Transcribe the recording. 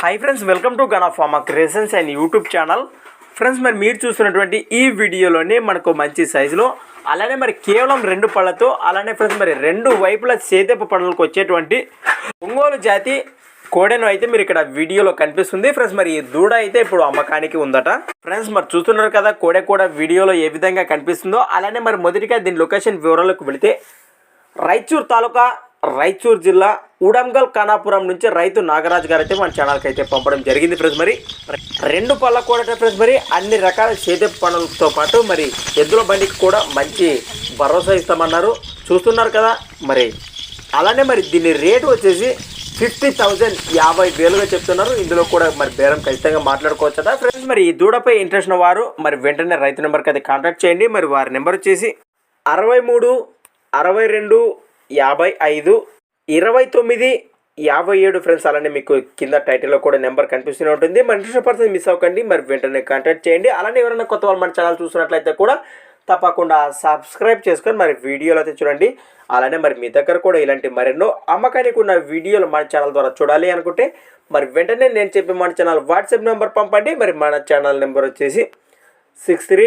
Hi friends welcome to gun of pharma creations and YouTube channel friends మరి మీరు చూస్తున్నటువంటి ఈ వీడియోలోనే మనకు మంచి సైజులో అలానే మరి కేవలం రెండు పళ్ళతో అలానే ఫ్రెండ్స్ మరి రెండు వైపుల సేదెప్ప పళ్ళకు వచ్చేటువంటి ఒంగోలు జాతి కోడెను అయితే మీరు ఇక్కడ వీడియోలో కనిపిస్తుంది. ఫ్రెండ్స్ మరి ఈ దూడ అయితే ఇప్పుడు అమ్మకానికి ఉందట. ఫ్రెండ్స్ మరి చూస్తున్నారు కదా కోడె కూడా వీడియోలో ఏ విధంగా కనిపిస్తుందో అలానే మరి మొదటిగా దీని లొకేషన్ వివరాలకు వెళితే రాయచూర్ తాలూకా రాయచూరు జిల్లా ఉడంగల్ కానాపురం నుంచి రైతు నాగరాజు గారు అయితే మన ఛానల్కి అయితే పంపడం జరిగింది ఫ్రెండ్స్ మరి. రెండు పళ్ళ కూడా ఫ్రెండ్స్ మరి అన్ని రకాల చేతి పనులతో పాటు మరి ఎద్దుల బండికి కూడా మంచి భరోసా ఇస్తామన్నారు. చూస్తున్నారు కదా మరి. అలానే మరి దీని రేటు వచ్చేసి ఫిఫ్టీ థౌజండ్ యాభై వేలుగా చెప్తున్నారు. ఇందులో కూడా మరి బేరం ఖచ్చితంగా మాట్లాడుకోవచ్చట ఫ్రెండ్స్ మరి. ఈ దూడపై ఇంట్రెస్ట్ ఉన్న వారు మరి వెంటనే రైతు నెంబర్కి అయితే కాంటాక్ట్ చేయండి. మరి వారి నెంబర్ వచ్చేసి అరవై మూడు అరవై రెండు యాభై ఐదు ఇరవై తొమ్మిది యాభై ఏడు ఫ్రెండ్స్ అలానే మీకు కింద టైటిల్లో కూడా నెంబర్ కనిపిస్తూనే ఉంటుంది. మరి ఇంట్రెస్ట్ పర్సన్ మిస్ అవ్వకండి మరి వెంటనే కాంటాక్ట్ చేయండి. అలానే ఎవరైనా కొత్త వాళ్ళు మన ఛానల్ చూసినట్లయితే కూడా తప్పకుండా సబ్స్క్రైబ్ చేసుకొని మరి వీడియోలు అయితే చూడండి. అలానే మరి మీ దగ్గర కూడా ఇలాంటి మరెన్నో అమ్మకానికి ఉన్న వీడియోలు మన ఛానల్ ద్వారా చూడాలి అనుకుంటే మరి వెంటనే నేను చెప్పి మన ఛానల్ వాట్సాప్ నెంబర్ పంపండి. మరి మన ఛానల్ నెంబర్ వచ్చేసి six three